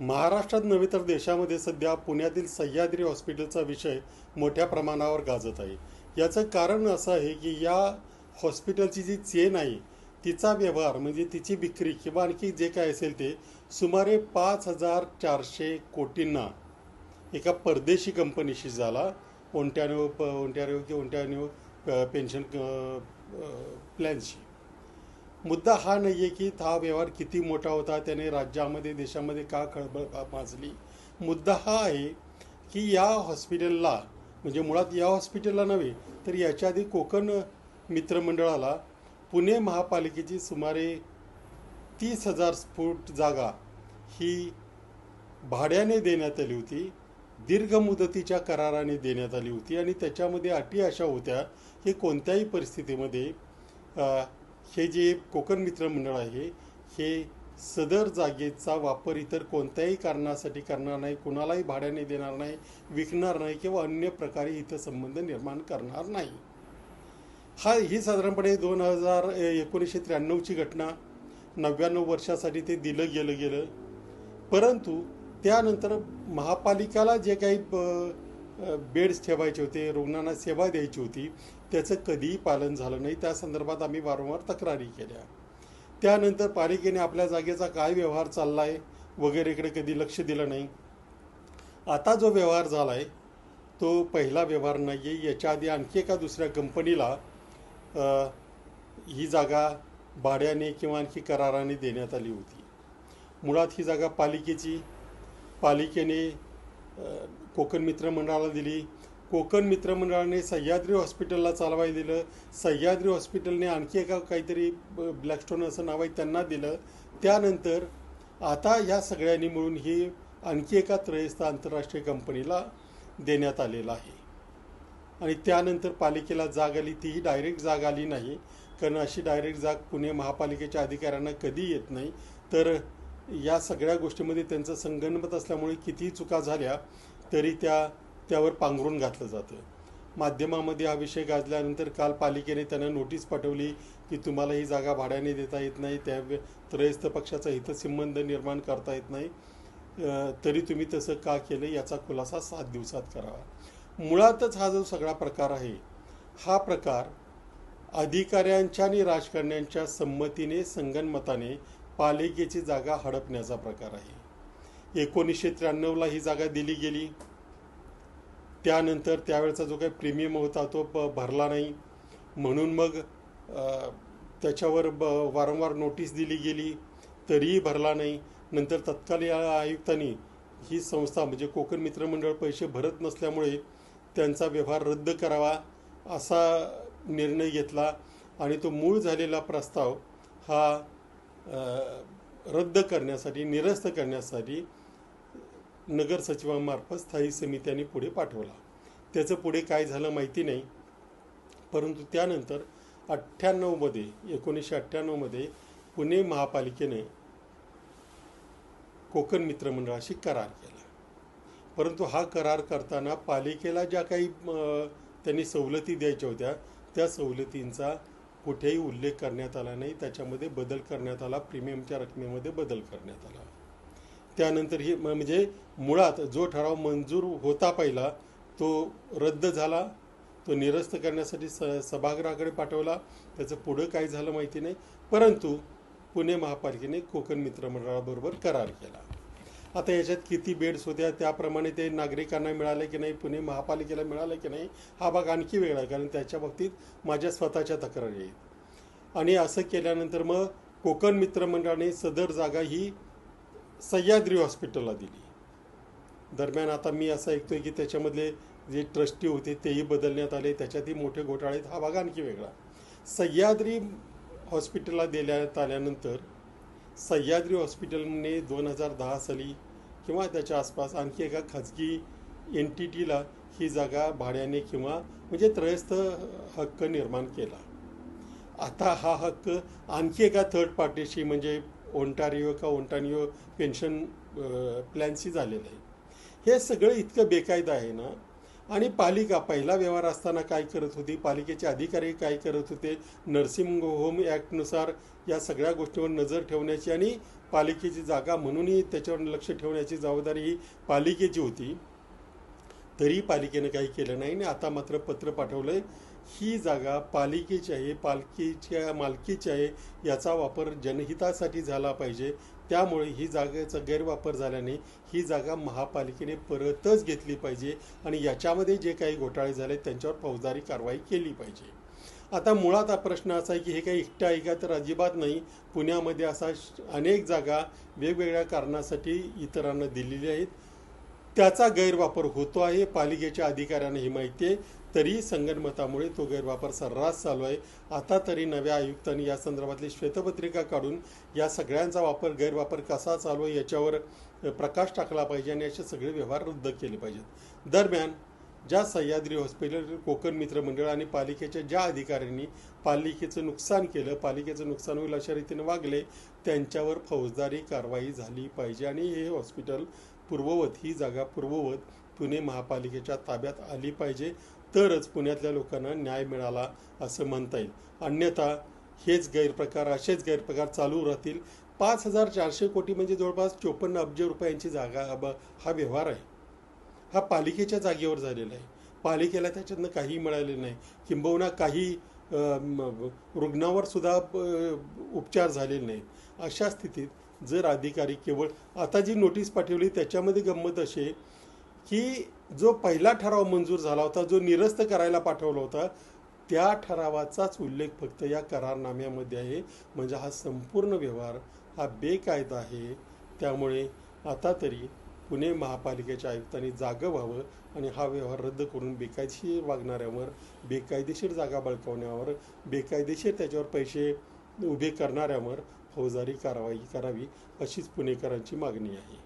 महाराष्ट्रात नव्हे तर देशामध्ये सध्या पुण्यातील सह्याद्री हॉस्पिटलचा विषय मोठ्या प्रमाणावर गाजत आहे. याचं कारण असं आहे की या हॉस्पिटलची जी चेन आहे तिचा व्यवहार म्हणजे तिची विक्री किंवा आणखी जे काय असेल ते सुमारे पाच हजार चारशे कोटींना एका परदेशी कंपनीशी झाला. ओंट्यानो प ओंट्यारिओ की पेन्शन प्लॅनशी. मुद्दा हा नाही आहे की हा व्यवहार किती मोठा होता त्याने राज्यामध्ये देशामध्ये का खळबळ माजली मुद्दा हा आहे की या हॉस्पिटलला म्हणजे मुळात या हॉस्पिटलला नव्हे तर याच्या आधी कोकण मित्रमंडळाला पुणे महापालिकेची सुमारे तीस हजार फूट जागा ही भाड्याने देण्यात आली होती दीर्घ मुदतीच्या कराराने देण्यात आली होती आणि त्याच्यामध्ये अटी अशा होत्या की कोणत्याही परिस्थितीमध्ये हे जे कोकण मित्र मंडळ आहे हे सदर जागेचा वापर इतर कोणत्याही कारणासाठी करणार नाही कुणालाही भाड्याने देणार नाही विकणार नाही किंवा अन्य प्रकारे इथं संबंध निर्माण करणार नाही. हा ही साधारणपणे दोन हजार एकोणीसशे त्र्याण्णवची घटना. नव्याण्णव वर्षासाठी ते दिलं गेलं गेलं. परंतु त्यानंतर महापालिकाला जे काही बेड्स ठेवायचे होते रुग्णांना सेवा द्यायची होती. त्याचं कधीही पालन झालं नाही. त्या संदर्भात आम्ही वारंवार तक्रारी केल्या. त्यानंतर पालिकेने आपल्या जागेचा काय व्यवहार चालला आहे वगैरेकडे कधी लक्ष दिलं नाही. आता जो व्यवहार झाला आहे तो पहिला व्यवहार नाही आहे याच्या आधी आणखी एका दुसऱ्या कंपनीला ही जागा भाड्याने किंवा आणखी कराराने देण्यात आली होती. मुळात ही जागा पालिकेची पालिकेने कोकण मित्रमंडळाला दिली. कोकण मित्रमंडळाने सह्याद्री हॉस्पिटलला चालवायला दिलं. सह्याद्री हॉस्पिटलने आणखी एका काहीतरी ब्लॅकस्टोन असं नाव आहे त्यांना दिलं. त्यानंतर आता या सगळ्यांनी मिळून ही आणखी एका त्रयस्थ आंतरराष्ट्रीय कंपनीला देण्यात आलेलं आहे. आणि त्यानंतर पालिकेला जाग आली. तीही डायरेक्ट जाग आली नाही. कारण अशी डायरेक्ट जाग पुणे महापालिकेच्या अधिकाऱ्यांना कधी येत नाही. तर या सगळ्या गोष्टीमध्ये त्यांचं संगणमत असल्यामुळे कितीही चुका झाल्या तरी त्या त्यावर पांघरून घातलं जातं माध्यमामध्ये हा विषय गाजल्यानंतर काल पालिकेने त्यांना नोटीस पाठवली की तुम्हाला ही जागा भाड्याने देता येत नाही त्या त्रयस्थ पक्षाचा हितसंबंध निर्माण करता येत नाही तरी तुम्ही तसं का केलं याचा खुलासा सात दिवसात करावा. मुळातच हा जो सगळा प्रकार आहे हा प्रकार अधिकाऱ्यांच्या आणि राजकारण्यांच्या संमतीने संगनमताने पालिकेची जागा हडपण्याचा प्रकार आहे. एकोणीसशे त्र्याण्णवला ही जागा दिली गेली. त्यानंतर त्यावेळचा जो काही प्रीमियम होता तो प भरला नाही. म्हणून मग त्याच्यावर ब वारंवार नोटीस दिली गेली तरीही भरला नाही. नंतर तत्कालीन आयुक्तांनी ही संस्था म्हणजे कोकण मित्रमंडळ पैसे भरत नसल्यामुळे त्यांचा व्यवहार रद्द करावा असा निर्णय घेतला आणि तो मूळ झालेला प्रस्ताव हा रद्द करण्यासाठी निरस्त करण्यासाठी नगर सचिवांमार्फत स्थायी समित्यांनी पुढे पाठवला. त्याचं पुढे काय झालं माहिती नाही. परंतु त्यानंतर अठ्ठ्याण्णवमध्ये एकोणीसशे अठ्ठ्याण्णवमध्ये पुणे महापालिकेने कोकण मित्रमंडळाशी करार केला. परंतु हा करार करताना पालिकेला ज्या काही त्यांनी सवलती द्यायच्या होत्या त्या सवलतींचा कुठेही उल्लेख करण्यात आला नाही त्याच्यामध्ये बदल करण्यात आला प्रीमियमच्या रकमेमध्ये बदल करण्यात आला. त्यानंतर ही म- म्हणजे मुळात जो ठराव मंजूर होता पहिला तो रद्द झाला तो निरस्त करण्यासाठी स सभागृहाकडे पाठवला त्याचं पुढं काय झालं माहिती नाही परंतु पुणे महापालिकेने कोकण मित्रमंडळाबरोबर करार केला. आता याच्यात किती बेड्स होत्या त्याप्रमाणे ते नागरिकांना मिळाले की नाही पुणे महापालिकेला मिळाले की नाही हा भाग आणखी वेगळा आहे. कारण त्याच्या बाबतीत माझ्या स्वतःच्या तक्रारी आहेत. आणि असं केल्यानंतर मग कोकण मित्रमंडळाने सदर जागा ही सह्याद्री हॉस्पिटलला दिली. दरम्यान आता मी असं ऐकतोय की त्याच्यामधले जे ट्रस्टी होते तेही बदलण्यात आले त्याच्यातही मोठे घोटाळे आहेत. हा भाग आणखी वेगळा. सह्याद्री हॉस्पिटलला देण्यात आल्यानंतर सह्याद्री हॉस्पिटलने दोन हजार दहा साली किंवा त्याच्या आसपास आणखी एका खाजगी एन टी टीला ही जागा भाड्याने किंवा म्हणजे त्रयस्थ हक्क निर्माण केला. आता हा हक्क आणखी एका थर्ड पार्टीशी म्हणजे ओंटारिओ का ओंटानिओ पेन्शन प्लॅनशी झालेलं आहे. हे सगळं इतकं बेकायदा आहे ना आणि पालिका पहिला व्यवहार असताना काय करत होती? पालिकेचे अधिकारी काय करत होते? नर्सिंग होम ॲक्टनुसार या सगळ्या गोष्टीवर नजर ठेवण्याची आणि पालिकेची जागा म्हणूनही त्याच्यावर लक्ष ठेवण्याची जबाबदारी ही पालिकेची होती. तरी पालिकेनं काही केलं नाही आणि आता मात्र पत्र पाठवलं आहे ही जागा पालिकेची आहे पालखीच्या मालकीची आहे याचा वापर जनहितासाठी झाला पाहिजे. त्यामुळे ही जागेचा गैरवापर झाल्याने ही जागा महापालिकेने परतच घेतली पाहिजे आणि याच्यामध्ये जे काही घोटाळे झाले त्यांच्यावर फौजदारी कारवाई केली पाहिजे. आता मुळात हा प्रश्न असा आहे की हे काही एकटं आहे का? तर अजिबात नाही. पुण्यामध्ये असा अनेक जागा वेगवेगळ्या कारणासाठी इतरांना दिलेली आहेत. त्याचा गैरवापर होतो आहे. पालिकेच्या अधिकाऱ्यांना ही माहिती आहे. तरी संगणमतामुळे तो गैरवापर सर्रास चालू आहे. आता तरी नव्या आयुक्तांनी या संदर्भातली श्वेतपत्रिका काढून या सगळ्यांचा वापर गैरवापर कसा चालू आहे याच्यावर प्रकाश टाकला पाहिजे आणि असे सगळे व्यवहार रद्द केले पाहिजेत. दरम्यान ज्या सह्याद्री हॉस्पिटल कोकण मित्र मंडळ आणि पालिकेच्या ज्या अधिकाऱ्यांनी पालिकेचं नुकसान केलं पालिकेचं नुकसान होईल अशा रीतीने वागले त्यांच्यावर फौजदारी कारवाई झाली पाहिजे आणि हे हॉस्पिटल पूर्ववत ही जागा पूर्ववत पुणे महापालिकेच्या ताब्यात आली पाहिजे तरच पुण्यातल्या लोकांना न्याय मिळाला असं म्हणता येईल. अन्यथा हेच गैरप्रकार असेच गैरप्रकार चालू राहतील. पाच हजार चारशे कोटी म्हणजे जवळपास चोपन्न अब्ज रुपयांची जागा ब- हा व्यवहार आहे. हा पालिकेच्या जागेवर झालेला आहे. पालिकेला त्याच्यातनं काही मिळाले नाही. किंबहुना काही रुग्णावर सुद्धा उपचार झालेले नाही अशा स्थितीत जर अधिकारी केवळ आता जी नोटीस पाठवली त्याच्यामध्ये गंमत अशी आहे की जो पहिला ठराव मंजूर झाला होता जो निरस्त करायला पाठवला होता त्या ठरावाचाच उल्लेख फक्त या करारनाम्यामध्ये आहे. म्हणजे हा संपूर्ण व्यवहार हा बेकायदा आहे. त्यामुळे आता तरी पुणे महापालिकेच्या आयुक्तांनी जागं व्हावं आणि हा व्यवहार रद्द करून बेकायदेशीर वागणाऱ्यावर बेकायदेशीर जागा बळकावण्यावर बेकायदेशीर त्याच्यावर पैसे उभे करणाऱ्यावर फौजदारी कारवाई करावी अशीच पुणेकरांची मागणी आहे.